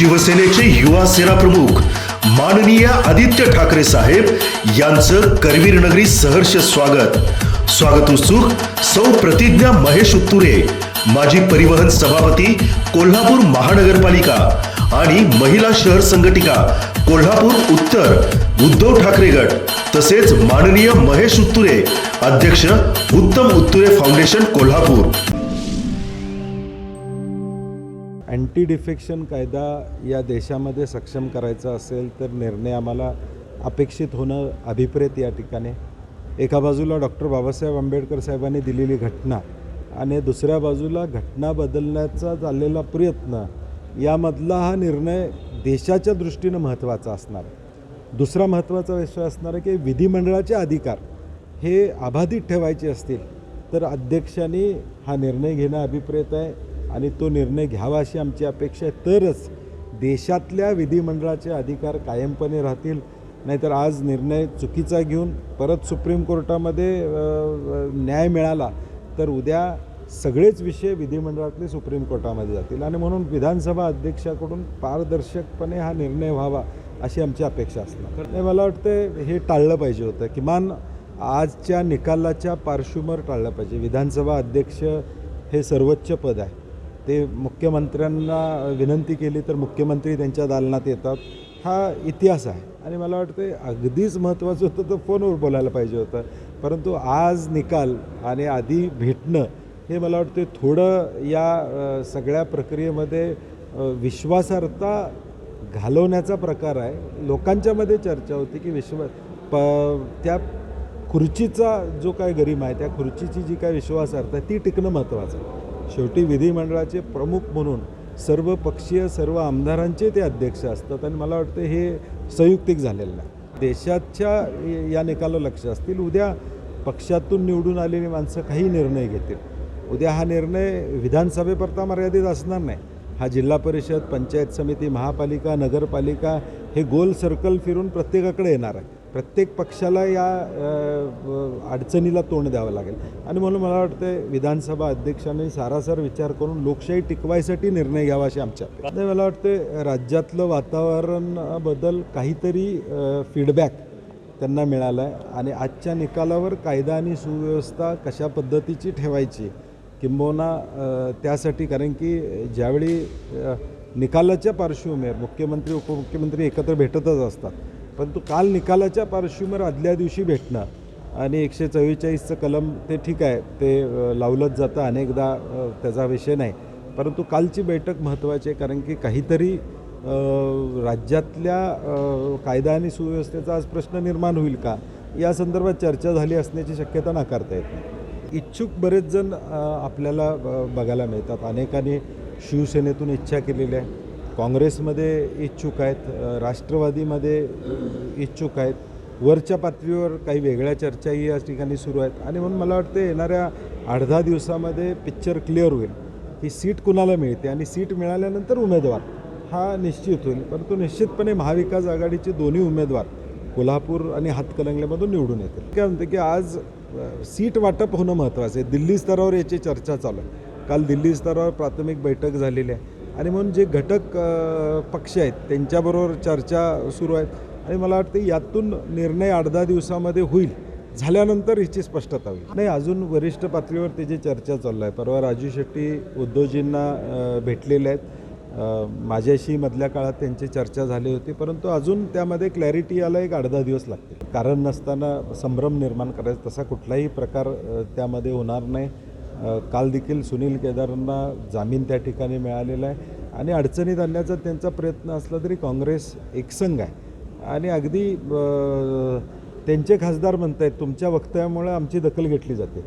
शिवसेनेचे युवा सेना प्रमुख माननीय आदित्य ठाकरे साहेब यांचं करवीर नगरी सहर्ष स्वागत. स्वागत उत्सुक सौ प्रतिज्ञा महेश उत्तुरे माजी परिवहन सभापती कोल्हापूर महानगरपालिका आणि महिला शहर संघटिका कोल्हापूर उत्तर उद्धव ठाकरे गट तसेच माननीय महेश उत्तुरे अध्यक्ष Uttam Utture foundation Kolhapur. Anti defection कायदा या देशामध्ये सक्षम करायचा असेल तर निर्णय आम्हाला अपेक्षित होणं अभिप्रेत या ठिकाणी. एका बाजूला डॉक्टर बाबासाहेब आंबेडकर साहेबांनी दिलेली घटना आणि दुसऱ्या बाजूला घटना बदलण्याचा झालेला प्रयत्न यामधला हा निर्णय देशाच्या दृष्टीनं महत्त्वाचा असणार. आहे दुसरा महत्त्वाचा विषय असणार आहे की विधिमंडळाचे अधिकार हे अबाधित ठेवायचे असतील तर अध्यक्षांनी हा निर्णय घेणं अभिप्रेत आहे. आणि तो निर्णय घ्यावा अशी आमची अपेक्षा आहे. तरच देशातल्या विधिमंडळाचे अधिकार कायमपणे राहतील. नाहीतर आज निर्णय चुकीचा घेऊन परत सुप्रीम कोर्टामध्ये न्याय मिळाला तर उद्या सगळेच विषय विधिमंडळातले सुप्रीम कोर्टामध्ये जातील. आणि म्हणून विधानसभा अध्यक्षाकडून पारदर्शकपणे हा निर्णय व्हावा अशी आमची अपेक्षा असणार. नाही मला वाटतं हे टाळलं पाहिजे होतं. किमान आजच्या निकालाच्या पार्श्वभूमीवर टाळलं पाहिजे. विधानसभा अध्यक्ष हे सर्वोच्च पद आहे. ते मुख्यमंत्र्यांना विनंती केली तर मुख्यमंत्री त्यांच्या दालनात येतात. हा इतिहास आहे. आणि मला वाटतं अगदीच महत्त्वाचं होतं तर फोनवर बोलायला पाहिजे होतं. परंतु आज निकाल आणि आधी भेटणं हे मला वाटतं थोडं या सगळ्या प्रक्रियेमध्ये विश्वासार्हता घालवण्याचा प्रकार आहे. लोकांच्यामध्ये चर्चा होती की विश्व प त्या खुर्चीचा जो काय गरीम आहे त्या खुर्चीची जी काय विश्वासार्हता आहे ती टिकणं महत्त्वाचं आहे. शेवटी विधिमंडळाचे प्रमुख म्हणून सर्व पक्षीय सर्व आमदारांचे ते अध्यक्ष असतात आणि मला वाटतं हे संयुक्तिक झालेलं नाही. देशाच्या या निकाला लक्ष असतील. उद्या पक्षातून निवडून आलेली माणसं काही निर्णय घेतील. उद्या हा निर्णय विधानसभेपुरता मर्यादित असणार नाही. हा जिल्हा परिषद पंचायत समिती महापालिका नगरपालिका हे गोल सर्कल फिरून प्रत्येकाकडे येणार आहे. प्रत्येक पक्षाला या अडचणीला तोंड द्यावं लागेल. आणि म्हणून मला वाटतं विधानसभा अध्यक्षांनी सारासार विचार करून लोकशाही टिकवायसाठी निर्णय घ्यावा अशी आमच्या मला वाटतं राज्यातलं वातावरणाबद्दल काहीतरी फीडबॅक त्यांना मिळाला आहे आणि आजच्या निकालावर कायदा आणि सुव्यवस्था कशा पद्धतीची ठेवायची किंबहुना त्यासाठी कारण की ज्यावेळी निकालाच्या पार्श्वभूमीवर मुख्यमंत्री उपमुख्यमंत्री एकत्र भेटतच असतात पण तो काल निकालाच्या पार्श्वभूमीवर आदल्या दिवशी भेटणं आणि एकशे चव्वेचाळीसचं कलम ते ठीक आहे ते लावलंच जातं अनेकदा त्याचा विषय नाही. परंतु कालची बैठक महत्त्वाची आहे कारण की काहीतरी राज्यातल्या कायदा आणि सुव्यवस्थेचा आज प्रश्न निर्माण होईल का? या संदर्भात चर्चा झाली असण्याची शक्यता नाकारता येत नाही. इच्छुक बरेच जण आपल्याला बघायला मिळतात. अनेकांनी शिवसेनेतून इच्छा केलेली आहे. काँग्रेसमध्ये इच्छुक आहेत राष्ट्रवादीमध्ये इच्छुक आहेत. वरच्या पातळीवर काही वेगळ्या चर्चाही या ठिकाणी सुरू आहेत. आणि म्हणून मला वाटतं येणाऱ्या आठ दहा दिवसामध्ये पिक्चर क्लिअर होईल. ही सीट कुणाला मिळते? आणि सीट मिळाल्यानंतर उमेदवार. हा निश्चित होईल. परंतु निश्चितपणे महाविकास आघाडीचे दोन्ही उमेदवार कोल्हापूर आणि हातकलंगल्यामधून निवडून येतील. काय म्हणते की आज सीट वाटप होणं महत्त्वाचं आहे. दिल्ली स्तरावर याची चर्चा चालू आहे. काल दिल्ली स्तरावर प्राथमिक बैठक झालेली आहे. आणि म्हणून जे घटक पक्ष आहेत त्यांच्याबरोबर चर्चा सुरू आहेत. आणि मला वाटतं यातून निर्णय आठ दहा दिवसामध्ये होईल. झाल्यानंतर हिची स्पष्टता होईल. नाही अजून वरिष्ठ पातळीवर त्याची चर्चा चालू आहे. परवा राजू शेट्टी उद्धवजींना भेटलेले आहेत. माझ्याशी मधल्या काळात त्यांची चर्चा झाली होती. परंतु अजून त्यामध्ये क्लॅरिटी आला एक अर्धा दिवस लागतील. कारण नसताना संभ्रम निर्माण करायचा तसा कुठलाही प्रकार त्यामध्ये होणार नाही. काल देखील सुनील केदारांना जामीन त्या ठिकाणी मिळालेला आहे. आणि अडचणीत आणण्याचा त्यांचा प्रयत्न असला तरी काँग्रेस एकसंघ आहे. आणि अगदी त्यांचे खासदार म्हणत आहेत तुमच्या वक्तव्यामुळे आमची दखल घेतली जाते.